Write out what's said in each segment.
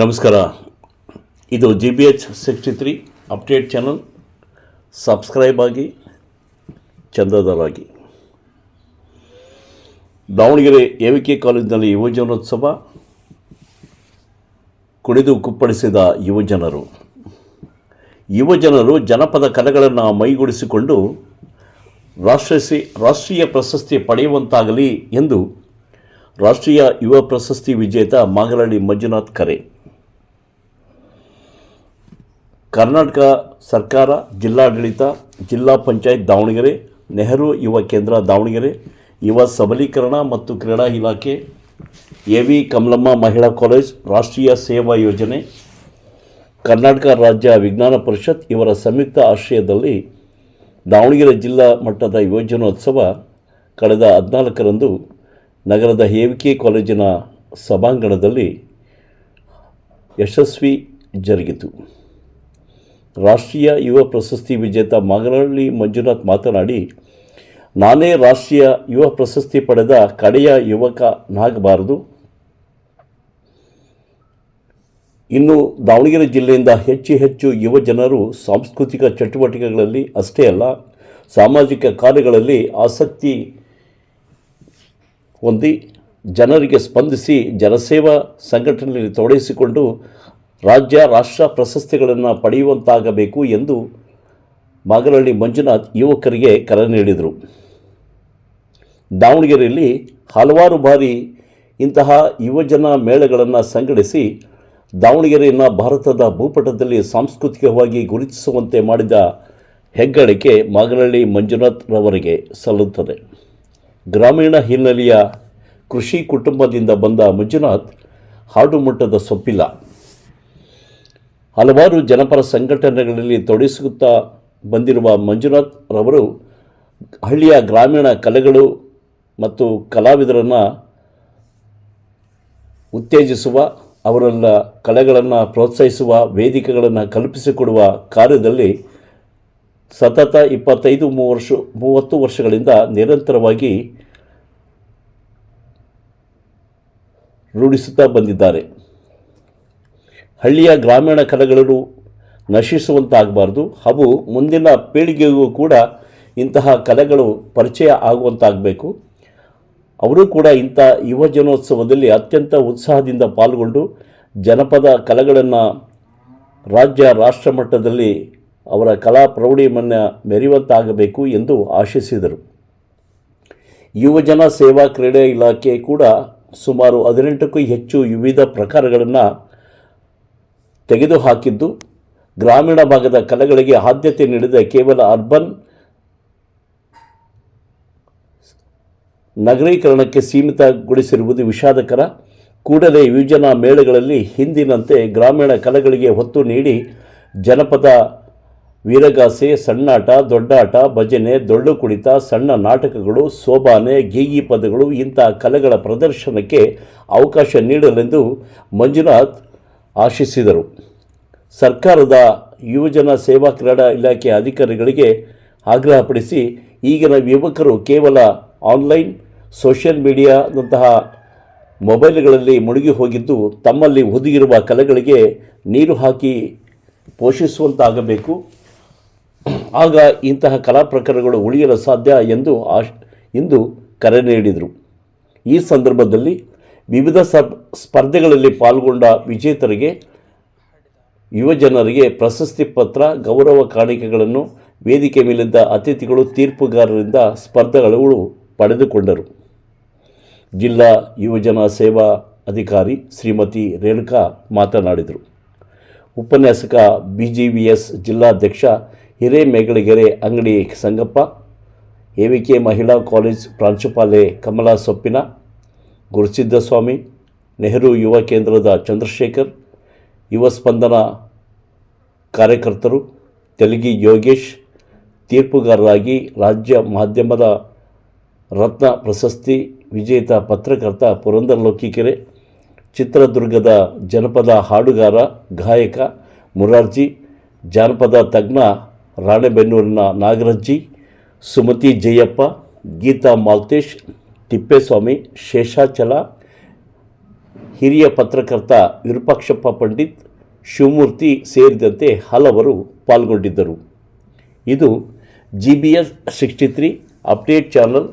ನಮಸ್ಕಾರ. ಇದು G B H sixty three update channel subscribe ಆಗಿ, ಚಂದಾದಾರಾಗಿ. ದಾವಣಗೆರೆ ಎ ವಿ ಕೆ ಕಾಲೇಜಿನಲ್ಲಿ ಯುವಜನೋತ್ಸವ ಕುಡಿದು ಕುಪ್ಪಳಿಸಿದ ಯುವಜನರು. ಯುವಜನರು ಜನಪದ ಕಲೆಗಳನ್ನು ಮೈಗೂಡಿಸಿಕೊಂಡು ರಾಷ್ಟ್ರೀಯ ರಾಷ್ಟ್ರೀಯ ಪ್ರಶಸ್ತಿ ಪಡೆಯುವಂತಾಗಲಿ ಎಂದು ರಾಷ್ಟ್ರೀಯ ಯುವ ಪ್ರಶಸ್ತಿ ವಿಜೇತ ಮಾಗಲಹಳ್ಳಿ ಮಂಜುನಾಥ್ ಕರೆ. ಕರ್ನಾಟಕ ಸರ್ಕಾರ, ಜಿಲ್ಲಾಡಳಿತ, ಜಿಲ್ಲಾ ಪಂಚಾಯತ್ ದಾವಣಗೆರೆ, ನೆಹರು ಯುವ ಕೇಂದ್ರ ದಾವಣಗೆರೆ, ಯುವ ಸಬಲೀಕರಣ ಮತ್ತು ಕ್ರೀಡಾ ಇಲಾಖೆ, ಎ ವಿ ಕಮಲಮ್ಮ ಮಹಿಳಾ ಕಾಲೇಜ್, ರಾಷ್ಟ್ರೀಯ ಸೇವಾ ಯೋಜನೆ, ಕರ್ನಾಟಕ ರಾಜ್ಯ ವಿಜ್ಞಾನ ಪರಿಷತ್ ಇವರ ಸಂಯುಕ್ತ ಆಶ್ರಯದಲ್ಲಿ ದಾವಣಗೆರೆ ಜಿಲ್ಲಾ ಮಟ್ಟದ ಯೋಜನೋತ್ಸವ ಕಳೆದ ಹದಿನಾಲ್ಕರಂದು ನಗರದ ಎ ವಿ ಕೆ ಕಾಲೇಜಿನ ಸಭಾಂಗಣದಲ್ಲಿ ಯಶಸ್ವಿ ಜರುಗಿತು. ರಾಷ್ಟ್ರೀಯ ಯುವ ಪ್ರಶಸ್ತಿ ವಿಜೇತ ಮಾಗನಹಳ್ಳಿ ಮಂಜುನಾಥ್ ಮಾತನಾಡಿ, ನಾನೇ ರಾಷ್ಟ್ರೀಯ ಯುವ ಪ್ರಶಸ್ತಿ ಪಡೆದ ಕಡೆಯ ಯುವಕನಾಗಬಾರದು ಇನ್ನು ದಾವಣಗೆರೆ ಜಿಲ್ಲೆಯಿಂದ ಹೆಚ್ಚು ಹೆಚ್ಚು ಯುವ ಜನರು ಸಾಂಸ್ಕೃತಿಕ ಚಟುವಟಿಕೆಗಳಲ್ಲಿ ಅಷ್ಟೇ ಅಲ್ಲ, ಸಾಮಾಜಿಕ ಕಾರ್ಯಗಳಲ್ಲಿ ಆಸಕ್ತಿ ಹೊಂದಿ ಜನರಿಗೆ ಸ್ಪಂದಿಸಿ ಜನಸೇವಾ ಸಂಘಟನೆಯಲ್ಲಿ ತೊಡಗಿಸಿಕೊಂಡು ರಾಜ್ಯ ರಾಷ್ಟ್ರ ಪ್ರಶಸ್ತಿಗಳನ್ನು ಪಡೆಯುವಂತಾಗಬೇಕು ಎಂದು ಮಾಗಲಹಳ್ಳಿ ಮಂಜುನಾಥ್ ಯುವಕರಿಗೆ ಕರೆ ನೀಡಿದರು. ದಾವಣಗೆರೆಯಲ್ಲಿ ಹಲವಾರು ಬಾರಿ ಇಂತಹ ಯುವಜನ ಮೇಳಗಳನ್ನು ಸಂಘಟಿಸಿ ದಾವಣಗೆರೆಯನ್ನು ಭಾರತದ ಭೂಪಟದಲ್ಲಿ ಸಾಂಸ್ಕೃತಿಕವಾಗಿ ಗುರುತಿಸುವಂತೆ ಮಾಡಿದ ಹೆಗ್ಗಳಿಕೆ ಮಾಗಲಹಳ್ಳಿ ಮಂಜುನಾಥ್ರವರಿಗೆ ಸಲ್ಲುತ್ತದೆ. ಗ್ರಾಮೀಣ ಹಿನ್ನೆಲೆಯ ಕೃಷಿ ಕುಟುಂಬದಿಂದ ಬಂದ ಮಂಜುನಾಥ್ ಹಾಡು ಮಟ್ಟದ ಸೊಪ್ಪಿಲ್ಲ. ಹಲವಾರು ಜನಪರ ಸಂಘಟನೆಗಳಲ್ಲಿ ತೊಡಗಿಸುತ್ತಾ ಬಂದಿರುವ ಮಂಜುನಾಥ್ ರವರು ಹಳ್ಳಿಯ ಗ್ರಾಮೀಣ ಕಲೆಗಳು ಮತ್ತು ಕಲಾವಿದರನ್ನು ಉತ್ತೇಜಿಸುವ, ಅವರೆಲ್ಲ ಕಲೆಗಳನ್ನು ಪ್ರೋತ್ಸಾಹಿಸುವ, ವೇದಿಕೆಗಳನ್ನು ಕಲ್ಪಿಸಿಕೊಡುವ ಕಾರ್ಯದಲ್ಲಿ ಸತತ ಇಪ್ಪತ್ತೈದು ವರ್ಷ, ಮೂವತ್ತು ವರ್ಷಗಳಿಂದ ನಿರಂತರವಾಗಿ ರೂಢಿಸುತ್ತಾ ಬಂದಿದ್ದಾರೆ. ಹಳ್ಳಿಯ ಗ್ರಾಮೀಣ ಕಲೆಗಳು ನಶಿಸುವಂತಾಗಬಾರ್ದು. ಹಾಗೂ ಮುಂದಿನ ಪೀಳಿಗೆಗೂ ಕೂಡ ಇಂತಹ ಕಲೆಗಳು ಪರಿಚಯ ಆಗುವಂತಾಗಬೇಕು. ಅವರು ಕೂಡ ಇಂಥ ಯುವಜನೋತ್ಸವದಲ್ಲಿ ಅತ್ಯಂತ ಉತ್ಸಾಹದಿಂದ ಪಾಲ್ಗೊಂಡು ಜನಪದ ಕಲೆಗಳನ್ನು ರಾಜ್ಯ, ರಾಷ್ಟ್ರ ಮಟ್ಟದಲ್ಲಿ ಅವರ ಕಲಾ ಪ್ರೌಢಿಮನ್ನು ಮೆರೆಯುವಂತಾಗಬೇಕು ಎಂದು ಆಶಿಸಿದರು. ಯುವಜನ ಸೇವಾ ಕ್ರೀಡೆ ಇಲಾಖೆ ಕೂಡ ಸುಮಾರು ಹದಿನೆಂಟಕ್ಕೂ ಹೆಚ್ಚು ವಿವಿಧ ಪ್ರಕಾರಗಳನ್ನು ತೆಗೆದುಹಾಕಿದ್ದು ಗ್ರಾಮೀಣ ಭಾಗದ ಕಲೆಗಳಿಗೆ ಆದ್ಯತೆ ನೀಡಿದ ಕೇವಲ ಅರ್ಬನ್ ನಗರೀಕರಣಕ್ಕೆ ಸೀಮಿತಗೊಳಿಸಿರುವುದು ವಿಷಾದಕರ. ಕೂಡಲೇ ಯುವಜನ ಮೇಳಗಳಲ್ಲಿ ಹಿಂದಿನಂತೆ ಗ್ರಾಮೀಣ ಕಲೆಗಳಿಗೆ ಒತ್ತು ನೀಡಿ ಜನಪದ ವೀರಗಾಸೆ ಸಣ್ಣಾಟ ದೊಡ್ಡಾಟ ಭಜನೆ ಡೊಳ್ಳು ಕುಣಿತ, ಸಣ್ಣ ನಾಟಕಗಳು, ಸೋಬಾನೆ, ಗೀಗಿ ಪದಗಳು ಇಂಥ ಕಲೆಗಳ ಪ್ರದರ್ಶನಕ್ಕೆ ಅವಕಾಶ ನೀಡಲೆಂದು ಮಂಜುನಾಥ್ ಆಶಿಸಿದರು. ಸರ್ಕಾರದ ಯುವಜನ ಸೇವಾ ಕ್ರೀಡಾ ಇಲಾಖೆ ಅಧಿಕಾರಿಗಳಿಗೆ ಆಗ್ರಹಪಡಿಸಿ, ಈಗಿನ ಯುವಕರು ಕೇವಲ ಆನ್ಲೈನ್, ಸೋಷಿಯಲ್ ಮೀಡಿಯಾದಂತಹ ಮೊಬೈಲ್ಗಳಲ್ಲಿ ಮುಳುಗಿ ಹೋಗಿದ್ದು, ತಮ್ಮಲ್ಲಿ ಹುದುಗಿರುವ ಕಲೆಗಳಿಗೆ ನೀರು ಹಾಕಿ ಪೋಷಿಸುವಂತಾಗಬೇಕು. ಆಗ ಇಂತಹ ಕಲಾ ಪ್ರಕಾರಗಳು ಉಳಿಯಲು ಸಾಧ್ಯ ಎಂದು ಆಶ್, ಇಂದು ಕರೆ ನೀಡಿದರು. ಈ ಸಂದರ್ಭದಲ್ಲಿ ವಿವಿಧ ಸಬ್ ಸ್ಪರ್ಧೆಗಳಲ್ಲಿ ಪಾಲ್ಗೊಂಡ ವಿಜೇತರಿಗೆ ಯುವಜನರಿಗೆ ಪ್ರಶಸ್ತಿ ಪತ್ರ, ಗೌರವ ಕಾಣಿಕೆಗಳನ್ನು, ವೇದಿಕೆ ಮೇಲಿದ್ದ ಅತಿಥಿಗಳು, ತೀರ್ಪುಗಾರರಿಂದ ಸ್ಪರ್ಧೆಗಳು ಪಡೆದುಕೊಂಡರು. ಜಿಲ್ಲಾ ಯುವಜನ ಸೇವಾ ಅಧಿಕಾರಿ ಶ್ರೀಮತಿ ರೇಣುಕಾ ಮಾತನಾಡಿದರು. ಉಪನ್ಯಾಸಕ ಬಿ ಜಿ ವಿ ಎಸ್ ಜಿಲ್ಲಾಧ್ಯಕ್ಷ Hiremegalagere Angadi Sangappa A V K ಮಹಿಳಾ ಕಾಲೇಜ್ ಪ್ರಾಂಶುಪಾಲೆ ಕಮಲಾ ಸೊಪ್ಪಿನ ಗುರುಸಿದ್ದಸ್ವಾಮಿ ನೆಹರು ಯುವ ಕೇಂದ್ರದ ಚಂದ್ರಶೇಖರ್, ಯುವ ಸ್ಪಂದನ ಕಾರ್ಯಕರ್ತರು, ತೆಲಗಿ ಯೋಗೇಶ್, ತೀರ್ಪುಗಾರರಾಗಿ ರಾಜ್ಯ ಮಾಧ್ಯಮದ ರತ್ನ ಪ್ರಶಸ್ತಿ ವಿಜೇತ ಪತ್ರಕರ್ತ ಪುರಂದರ ಲೋಕಿಕೆರೆ, ಚಿತ್ರದುರ್ಗದ ಜನಪದ ಹಾಡುಗಾರ ಗಾಯಕ ಮುರಾರ್ಜಿ, ಜಾನಪದ ತಜ್ಞ ರಾಣೆಬೆನ್ನೂರಿನ ನಾಗರಜ್ಜಿ, ಸುಮತಿ ಜಯಪ್ಪ, ಗೀತಾ ಮಾಲ್ತೇಶ್ ತಿಪ್ಪೇಸ್ವಾಮಿ, ಶೇಷಾಚಲ, ಹಿರಿಯ ಪತ್ರಕರ್ತ ವಿರೂಪಾಕ್ಷಪ್ಪ ಪಂಡಿತ್, ಶಿವಮೂರ್ತಿ ಸೇರಿದಂತೆ ಹಲವರು ಪಾಲ್ಗೊಂಡಿದ್ದರು. ಇದು G B S sixty three update channel.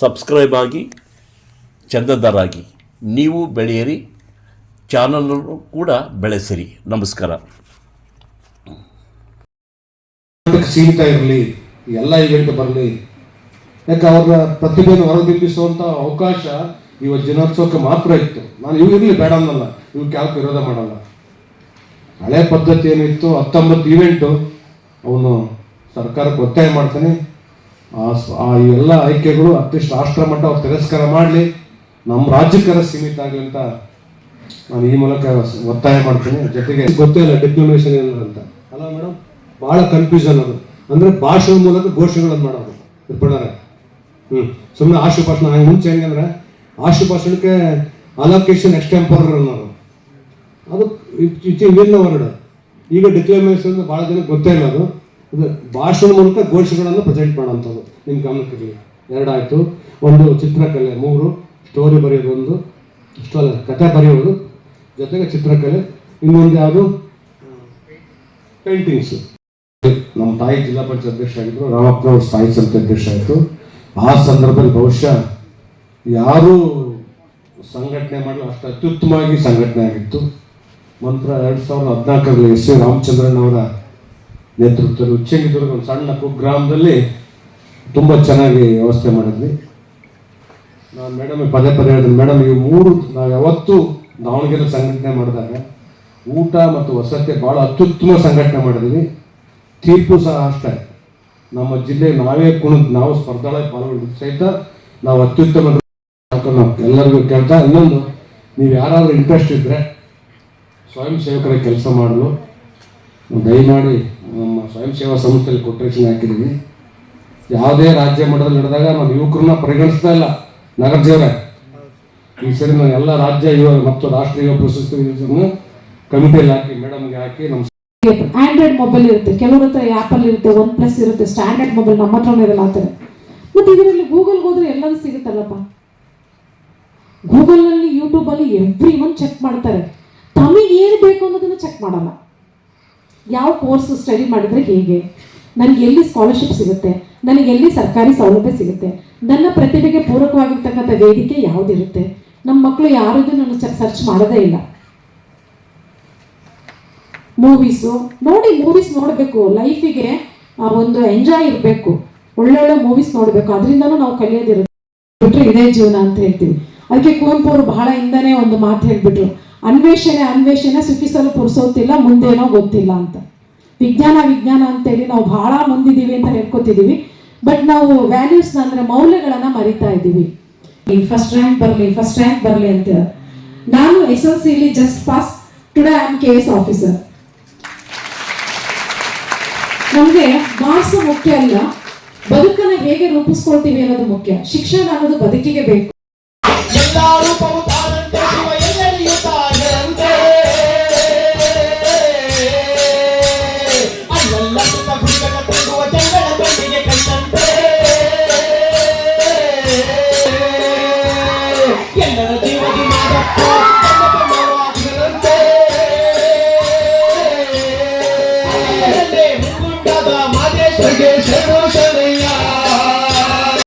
Subscribe ಆಗಿ ಚಂದದಾರಾಗಿ ನೀವು ಬೆಳೆಯಿರಿ, ಚಾನಲನ್ನು ಕೂಡ ಬೆಳೆಸಿರಿ. ನಮಸ್ಕಾರ. ಸೀಮಿತ ಇರಲಿ ಎಲ್ಲ ಇವೆಂಟ್ ಬರಲಿ ಯಾಕೆ ಅವ್ರ ಪ್ರತಿಭೆಯನ್ನು ಹೊರಬಿಂಬಿಸುವಂಥ ಅವಕಾಶ ಇವ ಜನೋತ್ಸವಕ್ಕೆ ಮಾತ್ರ ಇತ್ತು. ನಾನು ಇವು ಇರಲಿ, ಬೇಡ ಅನ್ನಲ್ಲ. ಇವಕ್ಕೆ ಯಾವ ವಿರೋಧ ಮಾಡಲ್ಲ. ಹಳೆ ಪದ್ಧತಿ ಏನಿತ್ತು, ಹತ್ತೊಂಬತ್ತು ಇವೆಂಟು ಅವನು ಸರ್ಕಾರಕ್ಕೆ ಒತ್ತಾಯ ಮಾಡ್ತಾನೆ. ಆ ಎಲ್ಲ ಆಯ್ಕೆಗಳು ಅಟ್ಲೀಸ್ಟ್ ರಾಷ್ಟ್ರ ಮಟ್ಟ ಅವ್ರು ತಿರಸ್ಕಾರ ಮಾಡಲಿ, ನಮ್ಮ ರಾಜ್ಯಕ್ಕರ ಸೀಮಿತ ಆಗಲಿ ಅಂತ ನಾನು ಈ ಮೂಲಕ ಒತ್ತಾಯ ಮಾಡ್ತೀನಿ. ಜೊತೆಗೆ ಗೊತ್ತೇ ಇಲ್ಲ ಡಿಪ್ಲೊಮೇಷನ್ ಏನು ಅಂತ. ಅಲ್ಲ ಮೇಡಮ್ ಭಾಳ ಕನ್ಫ್ಯೂಷನ್ ಅದು. ಅಂದರೆ ಭಾಷೆ ಮೂಲಕ ಘೋಷಣೆಗಳನ್ನು ಮಾಡೋದು. ಇರ್ಪಡಾರೆ ಹ್ಞೂ ಸುಮ್ಮನೆ ಆಶುಭಾಷಣ ಹಂಗೆ ಮುಂಚೆ ಹೆಂಗಂದ್ರೆ ಆಶುಭಾಷಣಕ್ಕೆ ಅಲೋಕೇಶನ್ ಎಕ್ಸ್ಟೆಂಪರ್ ಅನ್ನೋರು. ಅದು ಇಚ್ ವಿನ್ ವರ್ಡ್ ಈಗ ಡಿಕ್ಲಮೇಷನ್ ಭಾಳ ಜನಕ್ಕೆ ಗೊತ್ತೇ ಇಲ್ಲ ಅದು. ಅದು ಭಾಷಣ ಮೂಲಕ ಘೋಷಣೆಗಳನ್ನು ಪ್ರೆಸೆಂಟ್ ಮಾಡೋಂಥದ್ದು ನಿಮ್ಮ ಗಮನಕ್ಕಿರಲಿ ಎರಡಾಯಿತು ಒಂದು ಚಿತ್ರಕಲೆ, ಮೂರು ಸ್ಟೋರಿ ಬರೆಯೋದು ಒಂದು ಅಷ್ಟಲ್ಲ ಕಥೆ ಬರೆಯೋದು, ಜೊತೆಗೆ ಚಿತ್ರಕಲೆ. ಇನ್ನೊಂದು ಯಾವುದು? ಪೇಂಟಿಂಗ್ಸು ನಮ್ಮ ತಾಯಿ ಜಿಲ್ಲಾ ಪಂಚಾಯತ್ ಅಧ್ಯಕ್ಷ ಆಗಿದ್ದರು ರಾಮಪ್ಪ ಸ್ಥಾಯಿ ಸಮಿತಿ ಅಧ್ಯಕ್ಷ ಆಯಿತು ಆ ಸಂದರ್ಭದಲ್ಲಿ ಬಹುಶಃ ಯಾರೂ ಸಂಘಟನೆ ಮಾಡಲು ಅಷ್ಟು ಅತ್ಯುತ್ತಮವಾಗಿ ಸಂಘಟನೆ ಆಗಿತ್ತು. ನಂತರ ಎರಡು ಸಾವಿರದ ಹದಿನಾಲ್ಕರಲ್ಲಿ ಎಸ್ ವಿ ರಾಮಚಂದ್ರನ್ ಅವರ ನೇತೃತ್ವದಲ್ಲಿ ಉಚ್ಚಂಗಿದುರ್ಗ ಒಂದು ಸಣ್ಣ ಕುಗ್ರಾಮದಲ್ಲಿ ತುಂಬ ಚೆನ್ನಾಗಿ ವ್ಯವಸ್ಥೆ ಮಾಡಿದ್ವಿ. ನಾನು ಮೇಡಮ್ ಪದೇ ಪದೇ ಹೇಳಿದ್ರು ಮೇಡಮ್ ಈ ಮೂರು, ನಾವು ಯಾವತ್ತು ದಾವಣಗೆರೆ ಸಂಘಟನೆ ಮಾಡಿದಾಗ ಊಟ ಮತ್ತು ವಸತಿ ಭಾಳ ಅತ್ಯುತ್ತಮ ಸಂಘಟನೆ ಮಾಡಿದ್ವಿ. ತೀರ್ಪು ಸಹ ಅಷ್ಟೇ. ನಮ್ಮ ಜಿಲ್ಲೆ ನಾವೇ ಕುಣಿದ್ ನಾವು ಸ್ಪರ್ಧಾಳೆ ಪಾಲ್ಗೊಂಡಿದ್ದು ಸಹಿತ ನಾವು ಅತ್ಯುತ್ತಮ ನಾವು ಎಲ್ಲರಿಗೂ ಕೇಳ್ತಾ ಇನ್ನೊಂದು, ನೀವು ಯಾರಾದರೂ ಇಂಟ್ರೆಸ್ಟ್ ಇದ್ದರೆ ಸ್ವಯಂ ಸೇವಕರ ಕೆಲಸ ಮಾಡಲು ದಯಮಾಡಿ ನಮ್ಮ ಸ್ವಯಂ ಸೇವಾ ಸಂಸ್ಥೆಯಲ್ಲಿ ಕೊಟೇಶನ್ ಹಾಕಿದ್ದೀವಿ. ಯಾವುದೇ ರಾಜ್ಯ ಮಟ್ಟದಲ್ಲಿ ನಡೆದಾಗ ನಾವು ಯುವಕರನ್ನ ಪರಿಗಣಿಸ್ತಾ ಇಲ್ಲ. ನಗರ ಜೀವರ ಈ ಸರಿ ನಾನು ಎಲ್ಲ ರಾಜ್ಯ ಯುವ ಮತ್ತು ರಾಷ್ಟ್ರೀಯ ಪ್ರಶಸ್ತಿ ಕಮಿಟಿಯಲ್ಲಿ ಹಾಕಿ ಮೇಡಮ್ಗೆ ಹಾಕಿ ನಮ್ಮ ಆಂಡ್ರಾಯ್ಡ್ ಮೊಬೈಲ್ ಇರುತ್ತೆ. ಕೆಲವ್ರ ಹತ್ರ ಆ್ಯಪಲ್ಲಿ ಇರುತ್ತೆ ಒನ್ ಪ್ಲಸ್ ಇರುತ್ತೆ ಸ್ಟ್ಯಾಂಡರ್ಡ್ ಮೊಬೈಲ್ ನಮ್ಮ ಹತ್ರನೇ ಇರಲ್ಲ ಆ ಥರ. ಮತ್ತು ಇದರಲ್ಲಿ ಗೂಗಲ್ಗೆ ಹೋದ್ರೆ ಎಲ್ಲವೂ ಸಿಗುತ್ತಲ್ಲಪ್ಪ. ಗೂಗಲ್ನಲ್ಲಿ ಯೂಟ್ಯೂಬಲ್ಲಿ ಎವ್ರಿ ಒನ್ ಚೆಕ್ ಮಾಡ್ತಾರೆ. ತಮಗೆ ಏನು ಬೇಕು ಅನ್ನೋದನ್ನು ಚೆಕ್ ಮಾಡಲ್ಲ. ಯಾವ ಕೋರ್ಸ್ ಸ್ಟಡಿ ಮಾಡಿದರೆ ಹೇಗೆ? ನನಗೆ ಎಲ್ಲಿ ಸ್ಕಾಲರ್ಶಿಪ್ ಸಿಗುತ್ತೆ? ನನಗೆ ಎಲ್ಲಿ ಸರ್ಕಾರಿ ಸೌಲಭ್ಯ ಸಿಗುತ್ತೆ? ನನ್ನ ಪ್ರತಿಭೆಗೆ ಪೂರಕವಾಗಿರ್ತಕ್ಕಂಥ ವೇದಿಕೆ ಯಾವುದಿರುತ್ತೆ? ನಮ್ಮ ಮಕ್ಕಳು ಯಾರಿಗೂ ನಾನು ಸರ್ಚ್ ಮಾಡೋದೇ ಇಲ್ಲ. ಮೂವೀಸು ನೋಡಿ ಮೂವೀಸ್ ನೋಡಬೇಕು. ಲೈಫಿಗೆ ಒಂದು ಎಂಜಾಯ್ ಇರಬೇಕು. ಒಳ್ಳೊಳ್ಳೆ ಮೂವೀಸ್ ನೋಡಬೇಕು. ಅದರಿಂದನೂ ನಾವು ಕಲಿಯೋದಿರುತ್ತೆ. ಬಿಟ್ಟರೆ ಇದೇ ಜೀವನ ಅಂತ ಹೇಳ್ತೀವಿ. ಅದಕ್ಕೆ ಕುವೆಂಪು ಅವರು ಬಹಳ ಹಿಂದನೇ ಒಂದು ಮಾತು ಹೇಳ್ಬಿಟ್ರು. ಅನ್ವೇಷಣೆ ಅನ್ವೇಷಣೆ ಸುಖಿಸಲು ಪುರುಸೋತಿಲ್ಲ, ಮುಂದೇನೋ ಗೊತ್ತಿಲ್ಲ ಅಂತ. ವಿಜ್ಞಾನ ವಿಜ್ಞಾನ ಅಂತೇಳಿ ನಾವು ಬಹಳ ಮುಂದಿದ್ದೀವಿ ಅಂತ ಹೇಳ್ಕೊತಿದ್ದೀವಿ. ಬಟ್ ನಾವು ವ್ಯಾಲ್ಯೂಸ್ನ ಅಂದರೆ ಮೌಲ್ಯಗಳನ್ನು ಮರಿತಾ ಇದ್ದೀವಿ. ಫಸ್ಟ್ ರ್ಯಾಂಕ್ ಬರಲಿ ಫಸ್ಟ್ ರ್ಯಾಂಕ್ ಬರಲಿ ಅಂತ. ನಾನು S L ಸಿಲಿ just pass today I am K S officer ನಮಗೆ ಮಾರ್ಕ್ಸ್ ಮುಖ್ಯ ಅಲ್ಲ ಬದುಕನ್ನು ಹೇಗೆ ರೂಪಿಸ್ಕೊಳ್ತೀವಿ ಅನ್ನೋದು ಮುಖ್ಯ. ಶಿಕ್ಷಣ ಅನ್ನೋದು ಬದುಕಿಗೆ ಬೇಕು.